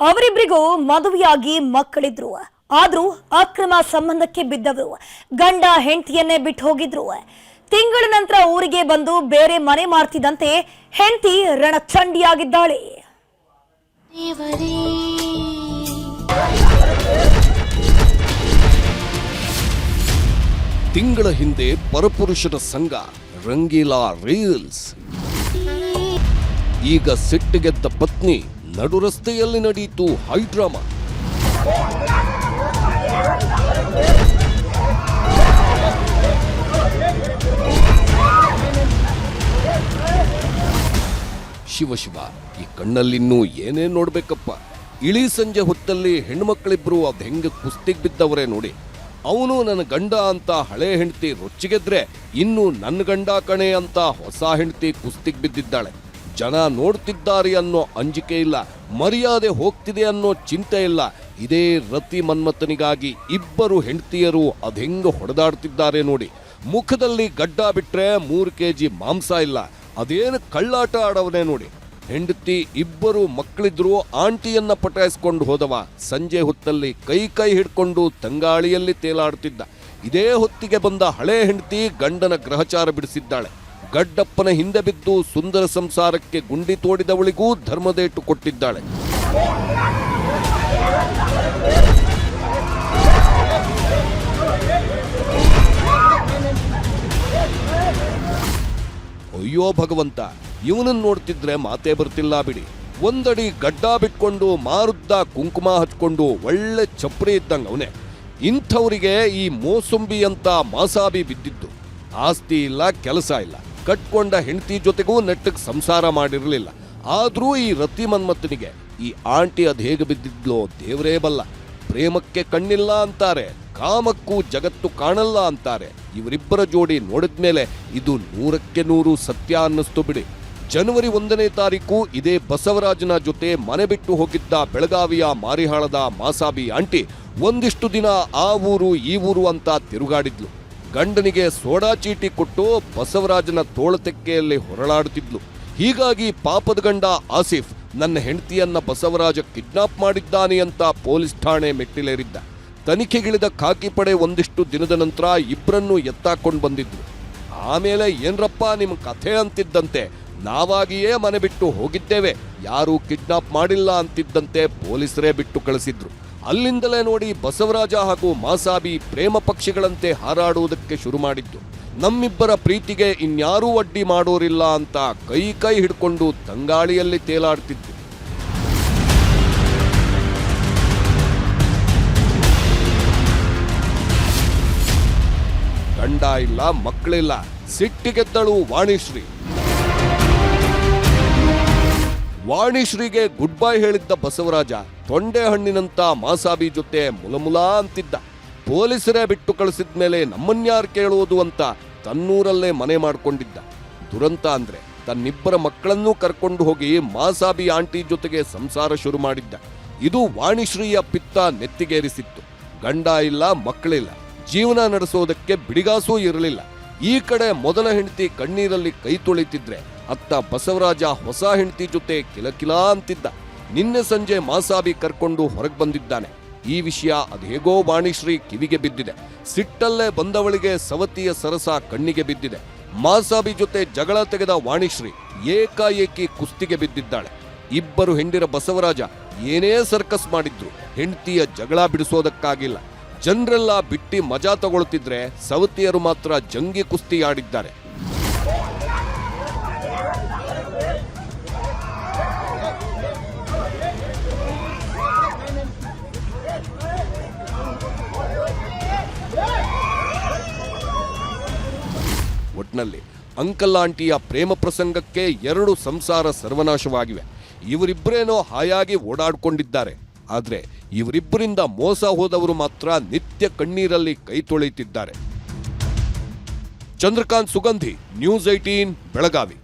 ಅವರಿಬ್ಬರಿಗೂ ಮದುವೆಯಾಗಿ ಮಕ್ಕಳಿದ್ರು. ಆದ್ರೂ ಅಕ್ರಮ ಸಂಬಂಧಕ್ಕೆ ಬಿದ್ದವರು. ಗಂಡ ಹೆಂಡತಿಯನ್ನೇ ಬಿಟ್ಟು ಹೋಗಿದ್ರು. ತಿಂಗಳ ನಂತರ ಊರಿಗೆ ಬಂದು ಬೇರೆ ಮನೆ ಮಾಡ್ತಿದ್ದಂತೆ ಹೆಂಡತಿ ರಣಚಂಡಿಯಾಗಿದ್ದಾಳೆ. ತಿಂಗಳ ಹಿಂದೆ ಪರಪುರುಷರ ಸಂಘ ರಂಗೀಲಾ ರೀಲ್ಸ್. ಈಗ ಸಿಟ್ಟಿಗೆದ್ದ ಪತ್ನಿ ನಡು ರಸ್ತೆಯಲ್ಲಿ ನಡೆಯಿತು ಹೈಡ್ರಾಮಾ ಶಿವ ಶಿವ, ಈ ಕಣ್ಣಲ್ಲಿನ್ನೂ ಏನೇ ನೋಡ್ಬೇಕಪ್ಪ. ಇಳಿ ಸಂಜೆ ಹೊತ್ತಲ್ಲಿ ಹೆಣ್ಮಕ್ಳಿಬ್ರು ಅದ್ ಹೆಂಗೆ ಕುಸ್ತಿಗೆ ಬಿದ್ದವರೇ ನೋಡಿ. ಅವನು ನನ್ನ ಗಂಡ ಅಂತ ಹಳೆ ಹೆಂಡತಿ ರೊಚ್ಚಿಗೆದ್ರೆ ಇನ್ನು ನನ್ನ ಗಂಡ ಕಣೆ ಅಂತ ಹೊಸ ಹೆಂಡತಿ ಕುಸ್ತಿಗೆ ಬಿದ್ದಿದ್ದಾಳೆ. ಜನ ನೋಡ್ತಿದ್ದಾರೆ ಅನ್ನೋ ಅಂಜಿಕೆ ಇಲ್ಲ, ಮರ್ಯಾದೆ ಹೋಗ್ತಿದೆ ಅನ್ನೋ ಚಿಂತೆ ಇಲ್ಲ. ಇದೇ ರತಿ ಮನ್ಮಥನಿಗಾಗಿ ಇಬ್ಬರು ಹೆಂಡತಿಯರು ಅದೆಂಗ ಹೊಡೆದಾಡ್ತಿದ್ದಾರೆ ನೋಡಿ. ಮುಖದಲ್ಲಿ ಗಡ್ಡ ಬಿಟ್ಟರೆ ಮೂರು ಕೆ ಜಿ ಮಾಂಸ ಇಲ್ಲ. ಅದೇನು ಕಳ್ಳಾಟ ಆಡವನೇ ನೋಡಿ. ಹೆಂಡತಿ ಇಬ್ಬರು ಮಕ್ಕಳಿದ್ರು ಆಂಟಿಯನ್ನ ಪಟಾಯಿಸ್ಕೊಂಡು ಹೋದವ. ಸಂಜೆ ಹೊತ್ತಲ್ಲಿ ಕೈ ಕೈ ಹಿಡ್ಕೊಂಡು ತಂಗಾಳಿಯಲ್ಲಿ ತೇಲಾಡ್ತಿದ್ದ. ಇದೇ ಹೊತ್ತಿಗೆ ಬಂದ ಹಳೆ ಹೆಂಡತಿ ಗಂಡನ ಗ್ರಹಚಾರ ಬಿಡಿಸಿದ್ದಾಳೆ. ಗಡ್ಡಪ್ಪನ ಹಿಂದೆ ಬಿದ್ದು ಸುಂದರ ಸಂಸಾರಕ್ಕೆ ಗುಂಡಿ ತೋಡಿದವಳಿಗೂ ಧರ್ಮದೇಟು ಕೊಟ್ಟಿದ್ದಾಳೆ. ಅಯ್ಯೋ ಭಗವಂತ, ಇವನನ್ನು ನೋಡ್ತಿದ್ರೆ ಮಾತೇ ಬರ್ತಿಲ್ಲ ಬಿಡಿ. ಒಂದಡಿ ಗಡ್ಡ ಬಿಟ್ಕೊಂಡು ಮಾರುದ್ದ ಕುಂಕುಮ ಹಚ್ಕೊಂಡು ಒಳ್ಳೆ ಚಪ್ರಿ ಇದ್ದಂಗೆ ಅವನೇ. ಇಂಥವರಿಗೆ ಈ ಮೋಸುಂಬಿ ಅಂತ ಮಾಸಾಬಿ ಬಿದ್ದಿದ್ದು. ಆಸ್ತಿ ಇಲ್ಲ, ಕೆಲಸ ಇಲ್ಲ. ಕಟ್ಕೊಂಡ ಹೆಂಡತಿ ಜೊತೆಗೂ ನೆಟ್ಟಗೆ ಸಂಸಾರ ಮಾಡಿರಲಿಲ್ಲ. ಆದರೂ ಈ ರತಿ ಮನ್ಮಥನಿಗೆ, ಈ ಆಂಟಿ ಅದು ಹೇಗೆ ಬಿದ್ದಿದ್ಲೋ ದೇವರೇ ಬಲ್ಲ. ಪ್ರೇಮಕ್ಕೆ ಕಣ್ಣಿಲ್ಲ ಅಂತಾರೆ, ಕಾಮಕ್ಕೂ ಜಗತ್ತು ಕಾಣಲ್ಲ ಅಂತಾರೆ. ಇವರಿಬ್ಬರ ಜೋಡಿ ನೋಡಿದ್ಮೇಲೆ ಇದು ನೂರಕ್ಕೆ ನೂರು ಸತ್ಯ ಅನ್ನಿಸ್ತು ಬಿಡಿ. ಜನವರಿ ಒಂದನೇ ತಾರೀಕು ಇದೇ ಬಸವರಾಜನ ಜೊತೆ ಮನೆ ಬಿಟ್ಟು ಹೋಗಿದ್ದ ಬೆಳಗಾವಿಯ ಮಾರಿಹಾಳದ ಮಾಸಾಬಿ ಆಂಟಿ ಒಂದಿಷ್ಟು ದಿನ ಆ ಊರು ಈ ಊರು ಅಂತ ತಿರುಗಾಡಿದ್ಲು. ಗಂಡನಿಗೆ ಸೋಡಾ ಚೀಟಿ ಕೊಟ್ಟು ಬಸವರಾಜನ ತೋಳತೆಕ್ಕೆಯಲ್ಲಿ ಹೊರಳಾಡುತ್ತಿದ್ಲು. ಹೀಗಾಗಿ ಪಾಪದ ಗಂಡ ಆಸಿಫ್ ನನ್ನ ಹೆಂಡತಿಯನ್ನ ಬಸವರಾಜ ಕಿಡ್ನಾಪ್ ಮಾಡಿದ್ದಾನೆ ಅಂತ ಪೊಲೀಸ್ ಠಾಣೆ ಮೆಟ್ಟಿಲೇರಿದ್ದ. ತನಿಖೆಗಿಳಿದ ಖಾಕಿ ಪಡೆ ಒಂದಿಷ್ಟು ದಿನದ ನಂತರ ಇಬ್ಬರನ್ನು ಎತ್ತಾಕೊಂಡು ಬಂದಿದ್ರು ಆಮೇಲೆ ಏನ್ರಪ್ಪ ನಿಮ್ಮ ಕಥೆ ಅಂತಿದ್ದಂತೆ, ನಾವಾಗಿಯೇ ಮನೆ ಬಿಟ್ಟು ಹೋಗಿದ್ದೇವೆ. ಯಾರೂ ಕಿಡ್ನಾಪ್ ಮಾಡಿಲ್ಲ ಅಂತಿದ್ದಂತೆ ಪೊಲೀಸರೇ ಬಿಟ್ಟು ಕಳಿಸಿದ್ರು. ಅಲ್ಲಿಂದಲೇ ನೋಡಿ ಬಸವರಾಜ ಹಾಗೂ ಮಾಸಾಬಿ ಪ್ರೇಮ ಪಕ್ಷಿಗಳಂತೆ ಹಾರಾಡುವುದಕ್ಕೆ ಶುರು ಮಾಡಿದ್ದು. ನಮ್ಮಿಬ್ಬರ ಪ್ರೀತಿಗೆ ಇನ್ಯಾರೂ ಅಡ್ಡಿ ಮಾಡೋರಿಲ್ಲ ಅಂತ ಕೈ ಕೈ ಹಿಡ್ಕೊಂಡು ತಂಗಾಳಿಯಲ್ಲಿ ತೇಲಾಡ್ತಿದ್ದು ಗಂಡ ಇಲ್ಲ ಮಕ್ಕಳಿಲ್ಲ ಸಿಟ್ಟಿಗೆದ್ದಳು ವಾಣಿಶ್ರೀ. ವಾಣಿಶ್ರೀಗೆ ಗುಡ್ ಬೈ ಹೇಳಿದ್ದ ಬಸವರಾಜ ತೊಂಡೆ ಹಣ್ಣಿನಂತ ಮಾಸಾಬಿ ಜೊತೆ ಮುಲಮುಲ ಅಂತಿದ್ದ. ಪೊಲೀಸರೇ ಬಿಟ್ಟು ಕಳಿಸಿದ ಮೇಲೆ ನಮ್ಮನ್ಯಾರು ಕೇಳುವುದು ಅಂತ ತನ್ನೂರಲ್ಲೇ ಮನೆ ಮಾಡಿಕೊಂಡಿದ್ದ. ದುರಂತ ಅಂದ್ರೆ ತನ್ನಿಬ್ಬರ ಮಕ್ಕಳನ್ನೂ ಕರ್ಕೊಂಡು ಹೋಗಿ ಮಾಸಾಬಿ ಆಂಟಿ ಜೊತೆಗೆ ಸಂಸಾರ ಶುರು ಮಾಡಿದ್ದ. ಇದು ವಾಣಿಶ್ರೀಯ ಪಿತ್ತ ನೆತ್ತಿಗೇರಿಸಿತ್ತು. ಗಂಡ ಇಲ್ಲ, ಮಕ್ಕಳಿಲ್ಲ. ಜೀವನ ನಡೆಸೋದಕ್ಕೆ ಬಿಡಿಗಾಸೂ ಇರಲಿಲ್ಲ. ಈ ಕಡೆ ಮೊದಲ ಹೆಂಡತಿ ಕಣ್ಣೀರಲ್ಲಿ ಕೈ ತೊಳಿತಿದ್ರೆ ಅತ್ತ ಬಸವರಾಜ ಹೊಸ ಹೆಂಡತಿ ಜೊತೆ ಕಿಲಕಿಲ ಅಂತಿದ್ದ. ನಿನ್ನೆ ಸಂಜೆ ಮಾಸಾಬಿ ಕರ್ಕೊಂಡು ಹೊರಗೆ ಬಂದಿದ್ದಾನೆ. ಈ ವಿಷಯ ಅದೇಗೋ ವಾಣಿಶ್ರೀ ಕಿವಿಗೆ ಬಿದ್ದಿದೆ. ಸಿಟ್ಟಲ್ಲೇ ಬಂದವಳಿಗೆ ಸವತಿಯ ಸರಸ ಕಣ್ಣಿಗೆ ಬಿದ್ದಿದೆ. ಮಾಸಾಬಿ ಜೊತೆ ಜಗಳ ತೆಗೆದ ವಾಣಿಶ್ರೀ ಏಕಾಏಕಿ ಕುಸ್ತಿಗೆ ಬಿದ್ದಿದ್ದಾಳೆ. ಇಬ್ಬರು ಹೆಂಡಿರ ಬಸವರಾಜ ಏನೇ ಸರ್ಕಸ್ ಮಾಡಿದ್ರು, ಹೆಂಡತಿಯ ಜಗಳ ಬಿಡಿಸೋದಕ್ಕಾಗಿಲ್ಲ. ಜನರೆಲ್ಲ ಬಿಟ್ಟಿ ಮಜಾ ತಗೊಳ್ತಿದ್ರೆ ಸವತಿಯರು ಮಾತ್ರ ಜಂಗಿ ಕುಸ್ತಿ ಆಡಿದ್ದಾರೆ. ಒಟ್ನಲ್ಲಿ ಅಂಕಲ್ ಆಂಟಿಯ ಪ್ರೇಮ ಪ್ರಸಂಗಕ್ಕೆ ಎರಡು ಸಂಸಾರ ಸರ್ವನಾಶವಾಗಿವೆ. ಇವರಿಬ್ಬರೇನೋ ಹಾಯಾಗಿ ಓಡಾಡ್ಕೊಂಡಿದ್ದಾರೆ. ಆದರೆ ಇವರಿಬ್ಬರಿಂದ ಮೋಸ ಹೋದವರು ಮಾತ್ರ ನಿತ್ಯ ಕಣ್ಣೀರಲ್ಲಿ ಕೈ ತೊಳೆಯುತ್ತಿದ್ದಾರೆ. Chandrakant Sugandhi news eighteen Belagavi.